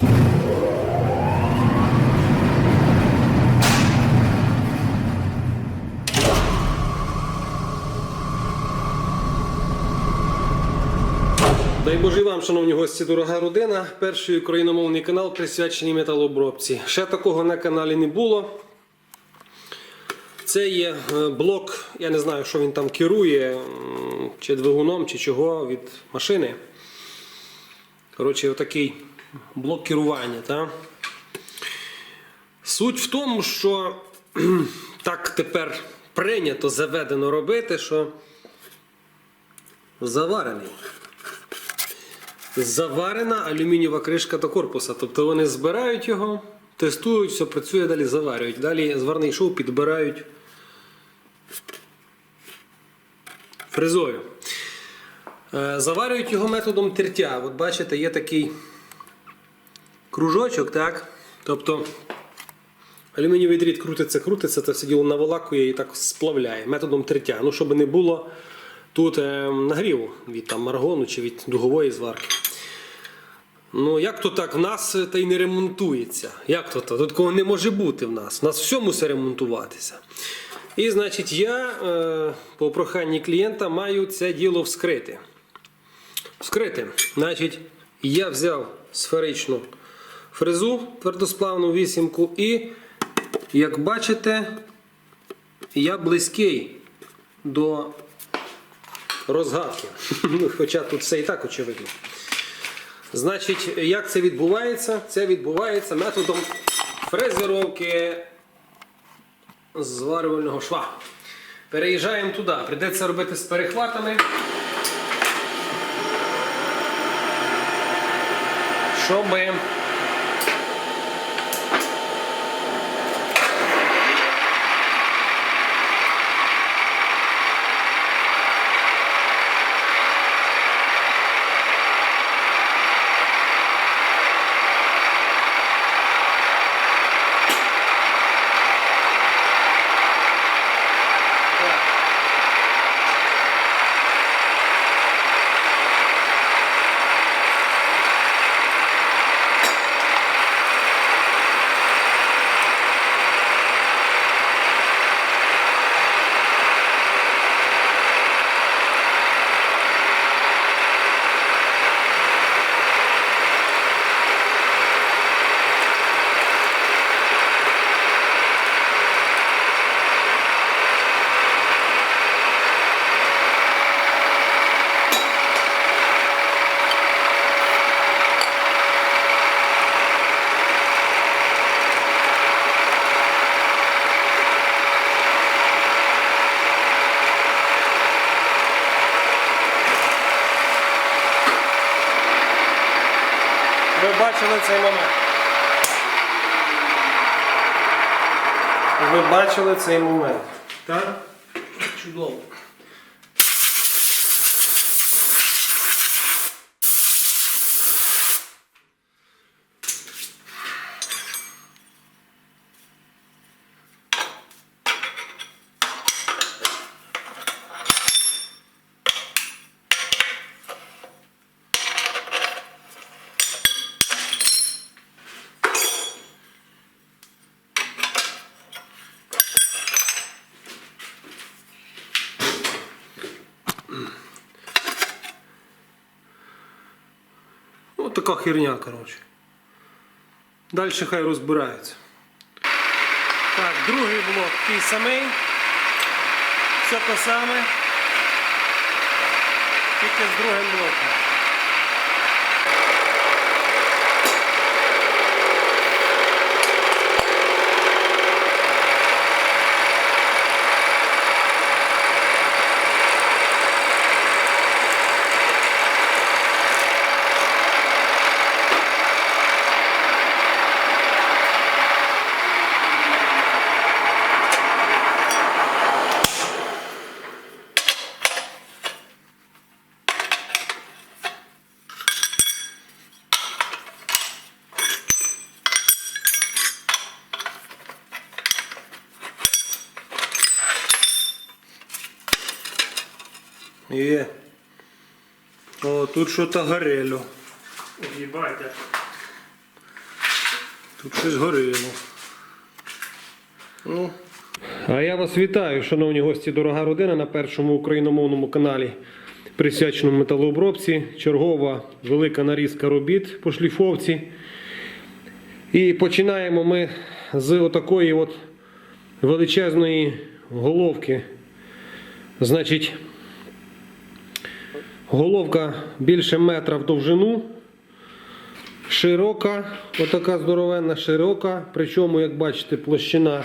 Дай Боже вам, шановні гості, дорога родина. Перший україномовний канал присвячений металообробці. Ще такого на каналі не було. Це є е, блок, я не знаю, що він там керує, чи двигуном, чи чого від машини. Коротше, отакий блок керування. Та? Суть в тому, що так тепер прийнято заведено робити, що заварений заварена алюмінієва кришка до корпуса. Тобто вони збирають його, тестують, все працює, далі заварюють. Далі зварний шов підбирають фрезою. Е, Заварюють його методом тертя. От бачите, є такий кружочок, так? Тобто алюмінієвий дріт крутиться, крутиться, це все діло наволакує і так сплавляє методом тертя. Ну, щоб не було тут е, нагріву від там, маргону чи від дугової зварки. Ну, як то так? В нас та й не ремонтується. Як то так? Такого не може бути в нас. У нас все ремонтуватися. І, значить, я е, по проханні клієнта маю це діло вскрити. Вскрити. Значить, я взяв сферичну фрезу твердосплавну вісімку і, як бачите, я близький до розгадки. Хоча тут все і так очевидно. Значить, як це відбувається? Це відбувається методом фрезеровки зварювального шва. Переїжджаємо туди. Придеться робити з перехватами. Щоби ви бачили цей момент. Ви бачили цей момент. Так? Чудово. Така херня, коротше. Далі хай розбираються. Так, другий блок такий самий. Все те саме. Тільки з другим блоком. Є. О, тут що-то горело. Ебать, Тут щось горило. Ну, А я вас вітаю, шановні гості, дорога родина на першому україномовному каналі, присвяченому металообробці. Чергова велика нарізка робіт по шліфовці. І починаємо ми з отакої от величезної головки. Значить, головка більше метра в довжину. Широка, отака здоровенна, широка. Причому, як бачите, площина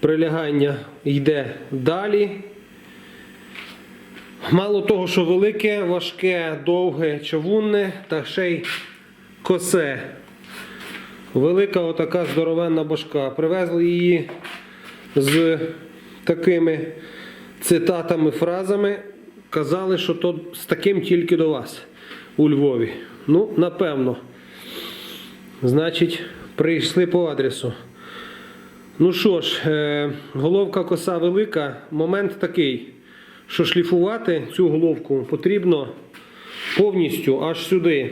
прилягання йде далі. Мало того, що велике, важке, довге, човунне та ще й косе. Велика отака здоровенна башка. Привезли її з такими цитатами, фразами. Казали, що то з таким тільки до вас у Львові. Ну, напевно. Значить, прийшли по адресу. Ну що ж, е, головка коса велика. Момент такий, що шліфувати цю головку потрібно повністю аж сюди.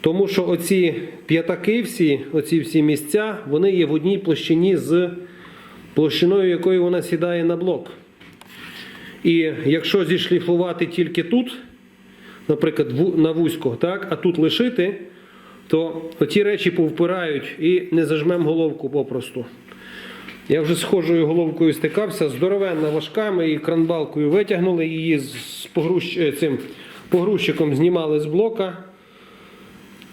Тому що оці п'ятаки всі, оці всі місця, вони є в одній площині з площиною, якою вона сідає на блок. І якщо зішліфувати тільки тут, наприклад, на вузько, так, а тут лишити, то ті речі повпирають і не зажмем головку попросту. Я вже схожою головкою стикався, здоровенна важка, ми її кранбалкою витягнули, її з погрузч... е, цим погрузчиком знімали з блока.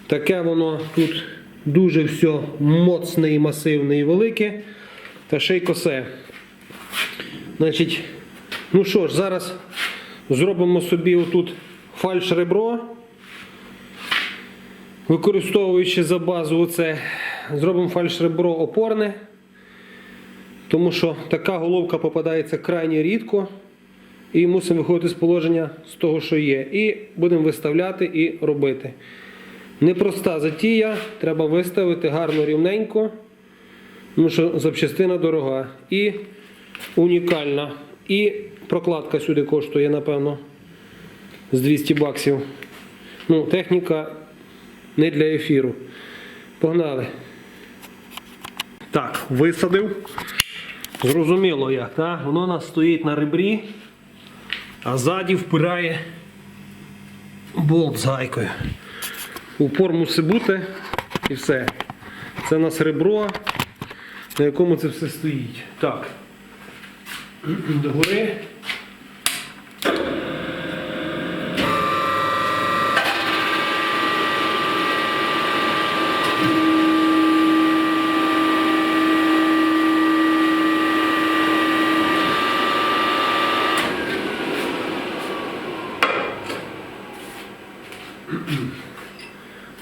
Таке воно тут дуже все моцне і масивне і велике. Та ще й косе. Значить, ну що ж, зараз зробимо собі отут фальш-ребро. Використовуючи за базу оце, зробимо фальш-ребро опорне, тому що така головка попадається крайне рідко. І мусимо виходити з положення з того, що є. І будемо виставляти і робити. Непроста затія, треба виставити гарно рівненько, тому що запчастина дорога. І унікальна. І прокладка сюди коштує, напевно, з 200 баксів. Ну, техніка не для ефіру. Погнали. Так, висадив. Зрозуміло як, так? Воно у нас стоїть на ребрі, а ззаді впирає болт з гайкою. Упор мусить бути і все. Це у нас ребро, на якому це все стоїть. Так. догори.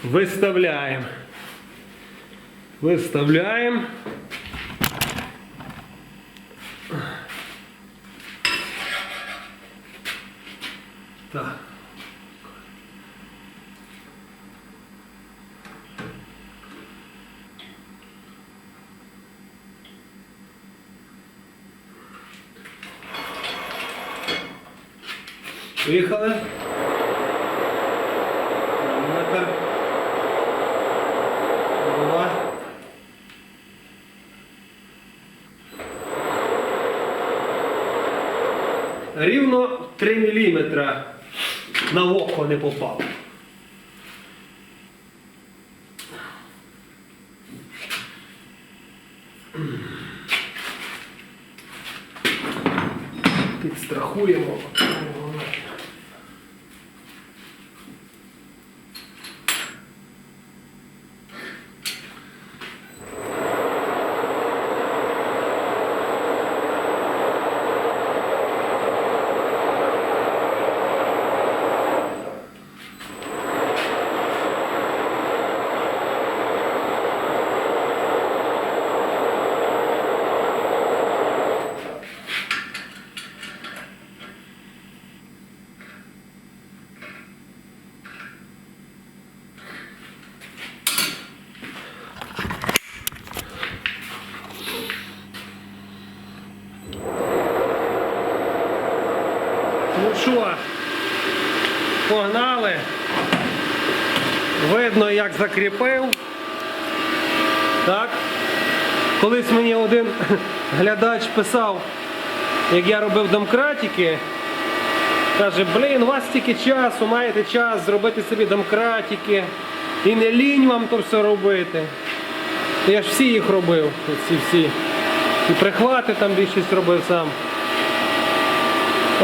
Выставляем. Выставляем. Метр. Голова. Рівно 3 мм на око не попав. Підстрахуємо. Ну що, погнали. Видно, як закріпив. Так? Колись мені один глядач писав, як я робив домкратики, каже, блін, у вас стільки часу, маєте час зробити собі домкратики. І не лінь вам то все робити. Я ж всі їх робив, ці всі. І прихвати там більшість робив сам.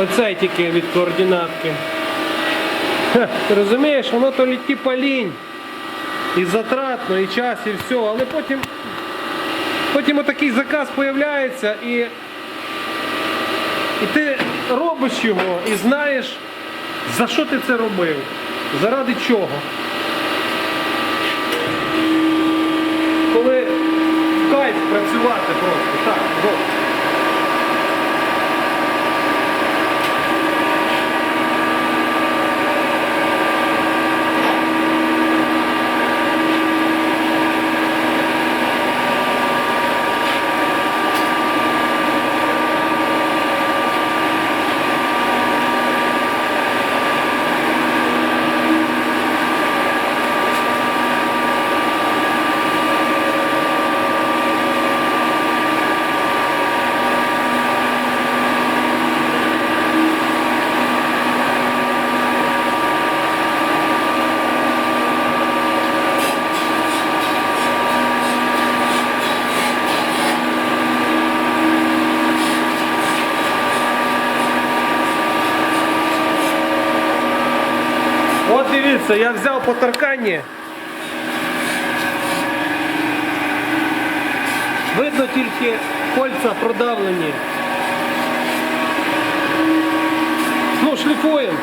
Оцей тільки від координатки. Ха, ти розумієш, воно то літі лінь. І затратно, і час, і все, але потім, потім отакий заказ появляється і, і ти робиш його і знаєш, за що ти це робив, заради чого. Коли в кайф працювати просто, так, добре. От дивіться, я взяв по тарканні. Видно тільки кольця продавлені. Ну, шліфуємо.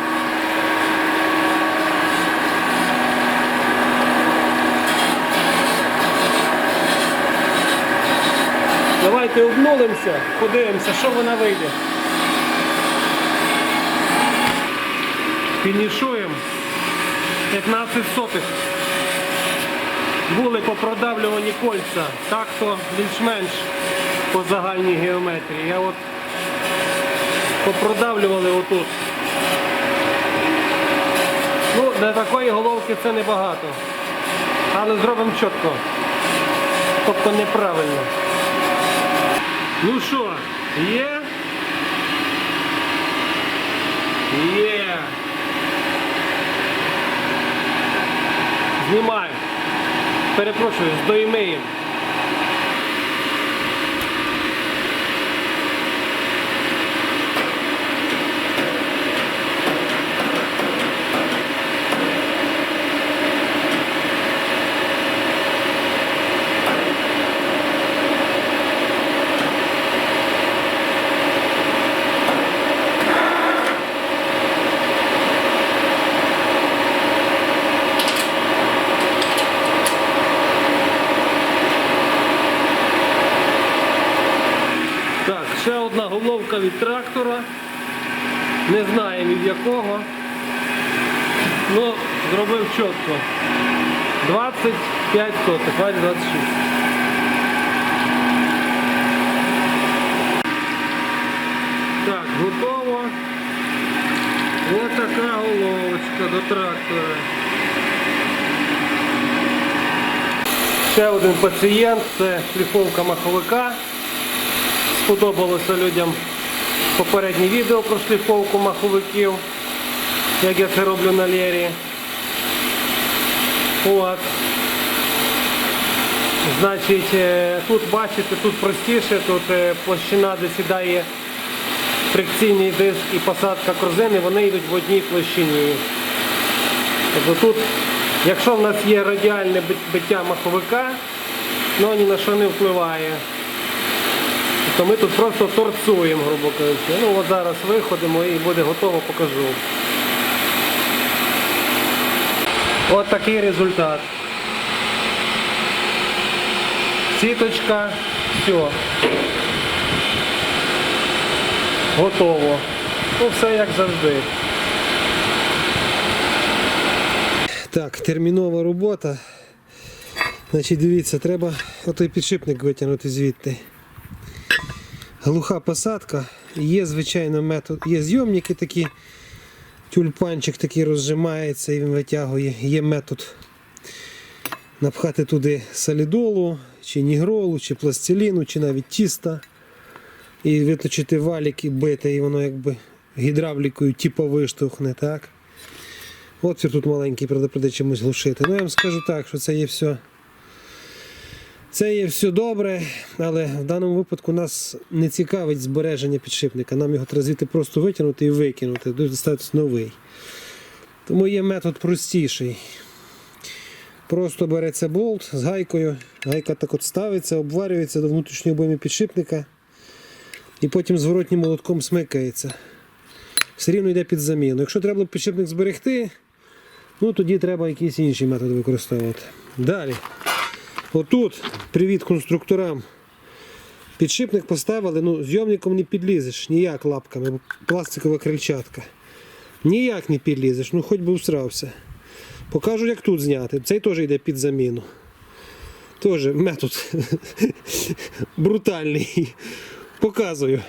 Давайте обнулимося, подивимося, що вона вийде. Фінішуємо. 15 сотих. Були попродавлювані кольця. Так то більш-менш по загальній геометрії. Я от попродавлювали отут. Ну, для такої головки це небагато. Але зробимо чітко. Тобто неправильно. Ну що, є? Є. Знімаю. Перепрошую, здоймиємо. Так, ще одна від трактора. Не знаємо від якого. Ну, зробив чітко. 25 сотих, хватить 26. Так, готово. Ось така головочка до трактора. Ще один пацієнт, це шліфовка маховика. Сподобалося людям попереднє відео про шліфовку маховиків, як я це роблю на лєрі. От. Значить, е, тут бачите, тут простіше, тут е, площина, де сідає фрикційний диск і посадка корзини, вони йдуть в одній площині. Тобто тут, якщо в нас є радіальне биття маховика, воно ні на що не впливає. То ми тут просто торцуємо, грубо кажучи. Ну от зараз виходимо і буде готово, покажу. От такий результат. Сіточка, все. Готово. Ну все як завжди. Так, термінова робота. Значить, дивіться, треба отой підшипник витягнути звідти. Глуха посадка. Є, звичайно, метод. Є зйомники такі. Тюльпанчик такий розжимається і він витягує. Є метод напхати туди солідолу чи нігролу, чи пластиліну, чи навіть тіста. І виточити валік і бити, і воно якби гідравлікою типу виштовхне, так? Отвір тут маленький, правда, прийде чимось глушити. Ну я вам скажу так, що це є все. Це є все добре, але в даному випадку нас не цікавить збереження підшипника. Нам його треба звідти просто витягнути і викинути, достатньо новий. Тому є метод простіший. Просто береться болт з гайкою, гайка так от ставиться, обварюється до внутрішньої обойми підшипника і потім зворотнім молотком смикається. Все рівно йде під заміну. Якщо треба підшипник зберегти, ну тоді треба якийсь інший метод використовувати. Далі. Отут, привіт конструкторам. Підшипник поставили, ну, зйомником не підлізеш, ніяк лапками, пластикова крильчатка. Ніяк не підлізеш, ну хоч би всрався. Покажу, як тут зняти. Цей теж йде під заміну. Теж метод брутальний. Показую.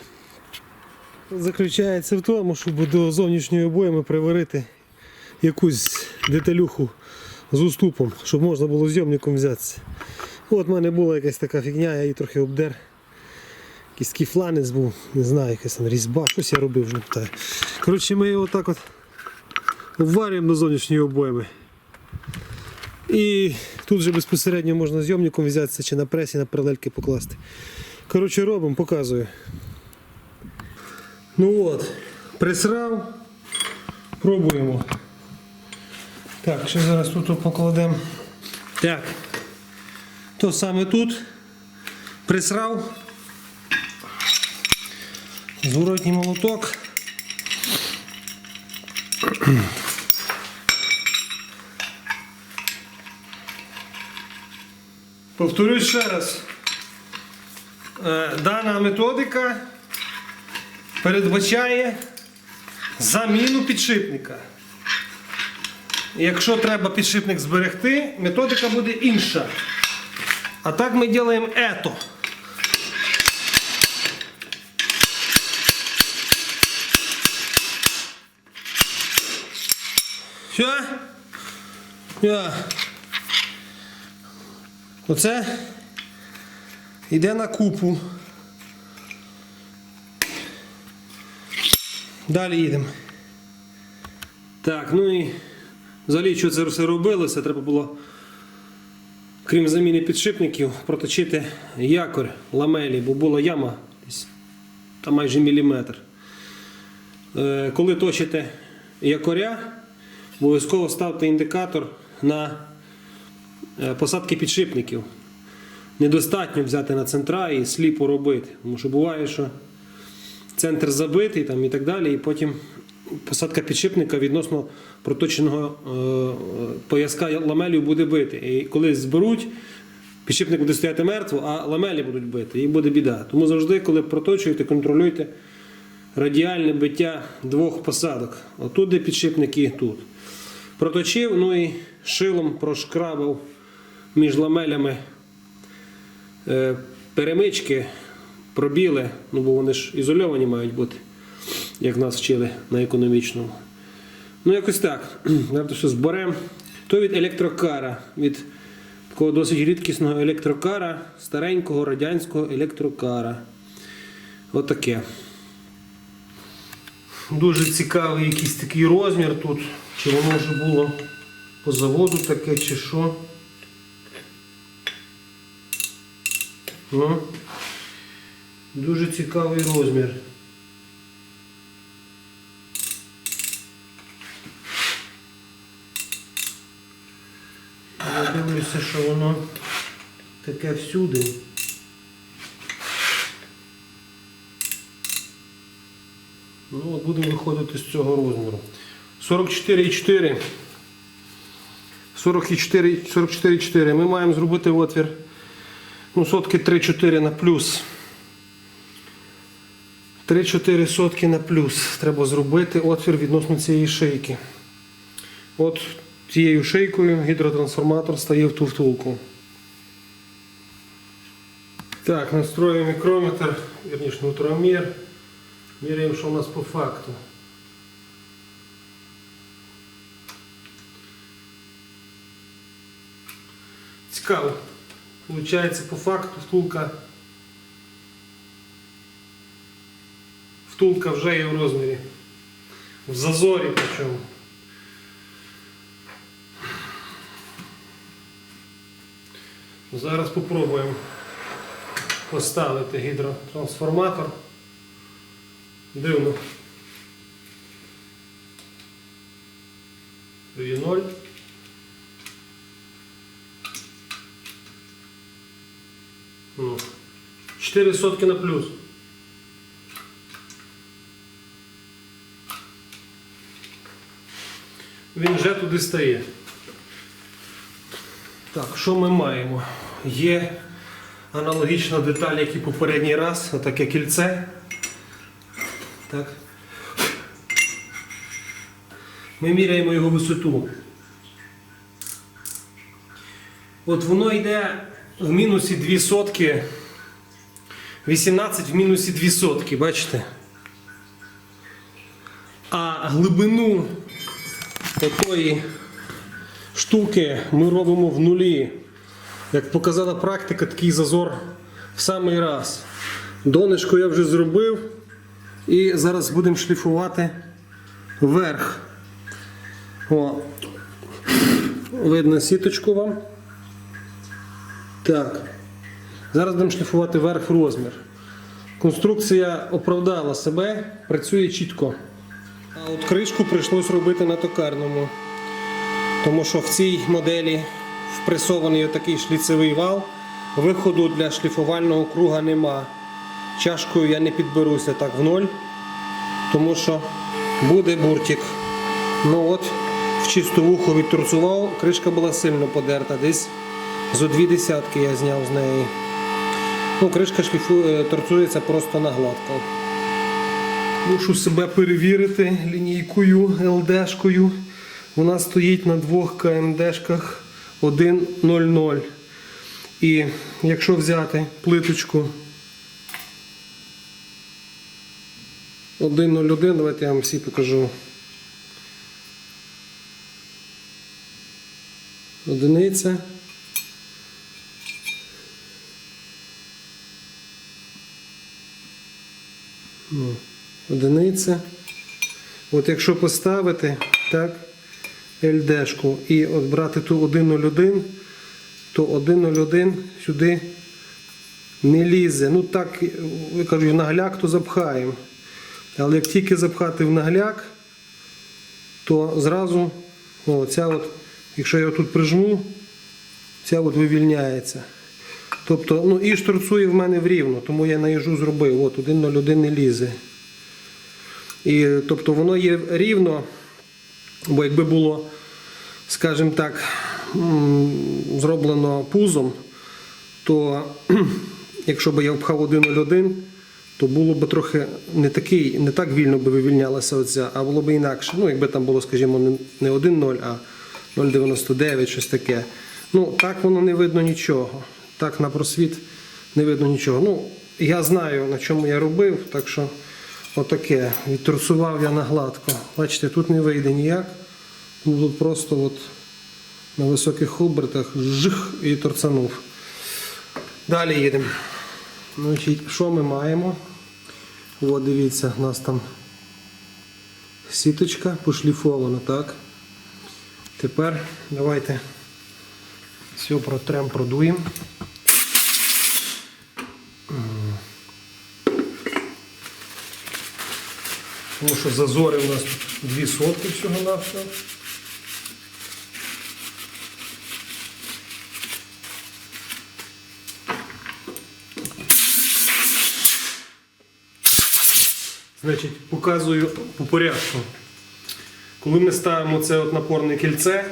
Заключається в тому, щоб до зовнішньої обойми приварити якусь деталюху з уступом, щоб можна було зйомником взятися. От в мене була якась така фігня, я її трохи обдер. Якийсь кіфланець був, не знаю, якась різьба, щось я робив вже питаю. Коротше, ми його так от обварюємо до зовнішньої обойми. І тут вже безпосередньо можна зйомником взятися чи на пресі, на паралельки покласти. Коротше, робимо, показую. Ну от, присрав, пробуємо. Так, ще зараз тут покладемо. Так. То саме тут присрав. Зворотній молоток. Повторюсь ще раз. Е, Дана методика передбачає заміну підшипника. Якщо треба підшипник зберегти, методика буде інша. А так ми робимо ето. Все? Я. Оце йде на купу. Далі їдемо. Так, ну і взагалі, що це все робилося, треба було, крім заміни підшипників, проточити якорь ламелі, бо була яма десь та майже міліметр. Е, Коли точите якоря, обов'язково ставте індикатор на е, посадки підшипників. Недостатньо взяти на центра і сліпо робити. Тому що буває, що центр забитий там, і так далі, і потім посадка підшипника відносно проточеного е, пояска ламелів буде бити. І коли зберуть, підшипник буде стояти мертво, а ламелі будуть бити, і буде біда. Тому завжди, коли проточуєте, контролюйте радіальне биття двох посадок. Отут, де підшипник і тут. Проточив, ну і шилом прошкрабав між ламелями е, перемички, пробіли, ну бо вони ж ізольовані мають бути, як нас вчили на економічному. Ну, якось так. Давайте що зберемо. То від електрокара, від такого досить рідкісного електрокара, старенького радянського електрокара. Отаке. Дуже цікавий якийсь такий розмір тут. Чи воно вже було по заводу таке, чи що. Ну, дуже цікавий розмір. Я що воно таке всюди. Ну, от будемо виходити з цього розміру. 44,4. 44, 44,4. Ми маємо зробити отвір. Ну, сотки 3-4 на плюс. 3-4 сотки на плюс. Треба зробити отвір відносно цієї шийки. От цією шийкою гідротрансформатор стає в ту втулку. Так, настроюємо мікрометр, вірніше нутромір. Міряємо, що у нас по факту. Цікаво. Получається, по факту втулка. Втулка вже є в розмірі. В зазорі причому. Зараз спробуємо поставити гідротрансформатор. Дивно. 2.0. Ну, 4 сотки на плюс. Він вже туди стає. Так, що ми маємо? Є аналогічна деталь, як і попередній раз, отаке кільце. Так. Ми міряємо його висоту. От воно йде в мінусі 2 сотки. 18 в мінусі 2 сотки, бачите? А глибину такої штуки ми робимо в нулі. Як показала практика, такий зазор в самий раз. Донечко я вже зробив. І зараз будемо шліфувати вверх. О. Видно сіточку вам. Так. Зараз будемо шліфувати верх розмір. Конструкція оправдала себе, працює чітко. А от кришку прийшлось робити на токарному. Тому що в цій моделі впресований отакий шліцевий вал. Виходу для шліфувального круга нема. Чашкою я не підберуся так в ноль, тому що буде буртик. Ну от, в чисту вухо відторцував, кришка була сильно подерта, десь зо дві десятки я зняв з неї. Ну, кришка шліфує, торцується просто на гладко. Мушу себе перевірити лінійкою Вона стоїть на двох КМДшках 1.00. І якщо взяти плиточку 1.01, давайте я вам всі покажу. Одиниця. Ну, Одиниця. От якщо поставити так, LD-шку і от брати ту 1.01, то 1.01 сюди не лізе. Ну так, я кажу, в нагляк то запхаємо. Але як тільки запхати в нагляк, то зразу о, от, якщо я тут прижму, ця от вивільняється. Тобто, ну і шторцує в мене врівно, тому я наїжу зробив. От 1.01 не лізе. І, тобто воно є рівно, бо якби було, скажімо так, зроблено пузом, то якщо б я впхав 1.01, то було б трохи не такий, не так вільно би вивільнялася оця, а було б інакше. Ну, якби там було, скажімо, не 1.0, а 0,99, щось таке. Ну, так воно не видно нічого. Так на просвіт не видно нічого. Ну, я знаю, на чому я робив, так що отаке. Відторцував я на гладко. Бачите, тут не вийде ніяк. Тут просто от на високих обертах жих і торцанув. Далі їдемо. Значить, що ми маємо? От дивіться, у нас там сіточка пошліфована, так? Тепер давайте все протрем, продуємо. Тому що зазори у нас тут 2 сотки всього на все. Значить, показую по порядку. Коли ми ставимо це от напорне кільце,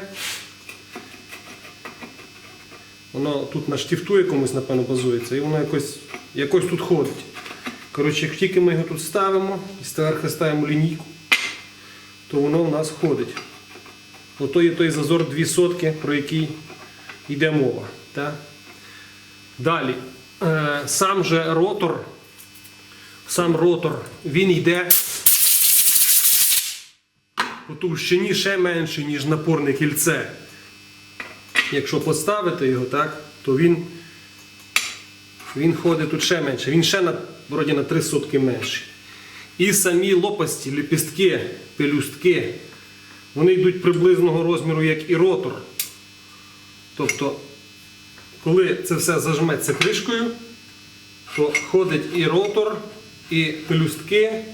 воно тут на штифту якомусь, напевно, базується, і воно якось, якось тут ходить. Коротше, як тільки ми його тут ставимо і зверху ставимо лінійку, то воно у нас ходить. Ото є той зазор 2 сотки, про який йде мова. Так? Далі, е, сам же ротор, сам ротор, він йде по товщині ще менше, ніж напорне кільце. Якщо поставити його, так, то він він ходить тут ще менше. Він ще на, вроді на 3 сотки менший. І самі лопасті, ліпістки, пелюстки, вони йдуть приблизного розміру, як і ротор. Тобто, коли це все зажметься кришкою, то ходить і ротор, і пелюстки,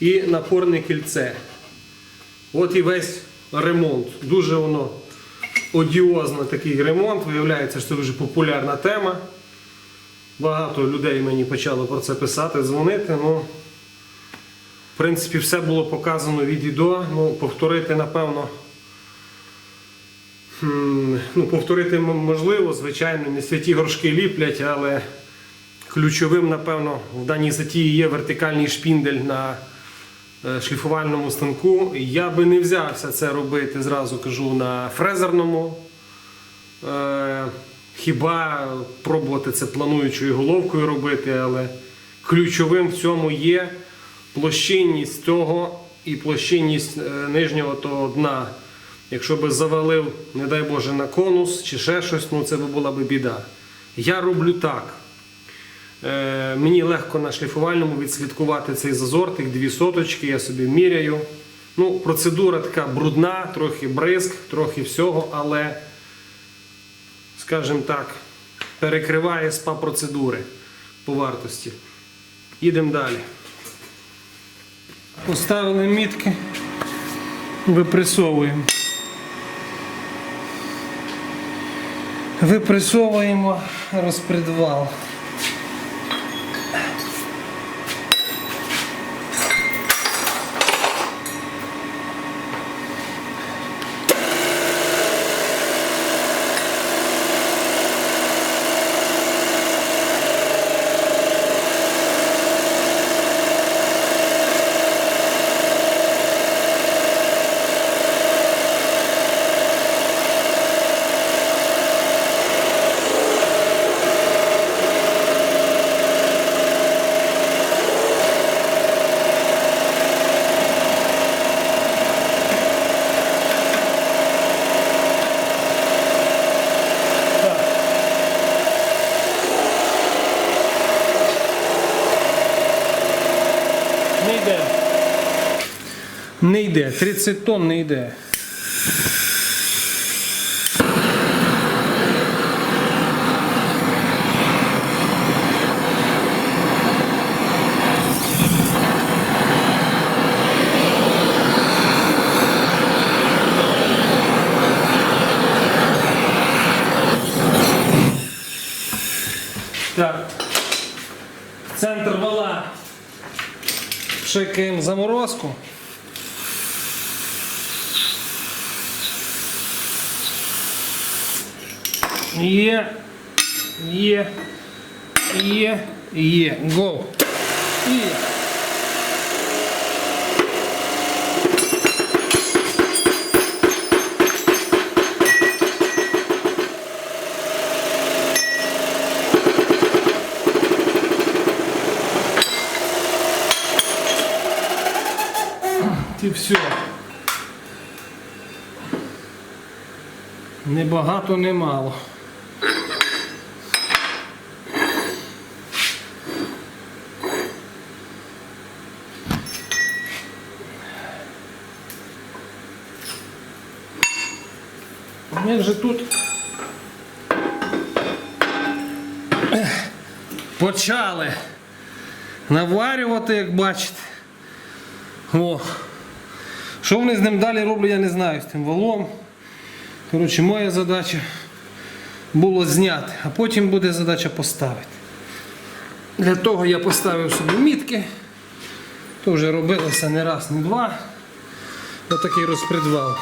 і напорне кільце. От і весь ремонт. Дуже воно одіозно такий ремонт. Виявляється, що це дуже популярна тема. Багато людей мені почало про це писати, дзвонити. Ну, в принципі, все було показано від і до. Ну, повторити, напевно. Ну, повторити можливо, звичайно, не святі горшки ліплять, але ключовим, напевно, в даній затії є вертикальний шпіндель на е, шліфувальному станку. Я би не взявся це робити, зразу кажу, на фрезерному. Хіба пробувати це плануючою головкою робити, але ключовим в цьому є площинність цього і площинність е, нижнього того дна. Якщо би завалив, не дай Боже, на конус чи ще щось, ну це би була би біда. Я роблю так. Е, мені легко на шліфувальному відслідкувати цей зазор, тих дві соточки, я собі міряю. Ну, процедура така брудна, трохи бризк, трохи всього, але, скажімо так, перекриває спа процедури по вартості. Ідемо далі. Поставили мітки, випресовуємо. Випресовуємо розпредвал. Не йде. Не йде. 30 тонн не йде. Пшикаємо заморозку. Є. Є. Є. Є. Го. Є. І все. Не багато, не мало. Ми вже тут почали наварювати, як бачите. О. Що вони з ним далі роблять, я не знаю з тим валом. Коротше, моя задача було зняти, а потім буде задача поставити. Для того я поставив собі мітки. То вже робилося не раз, не два. Отакий розпредвал.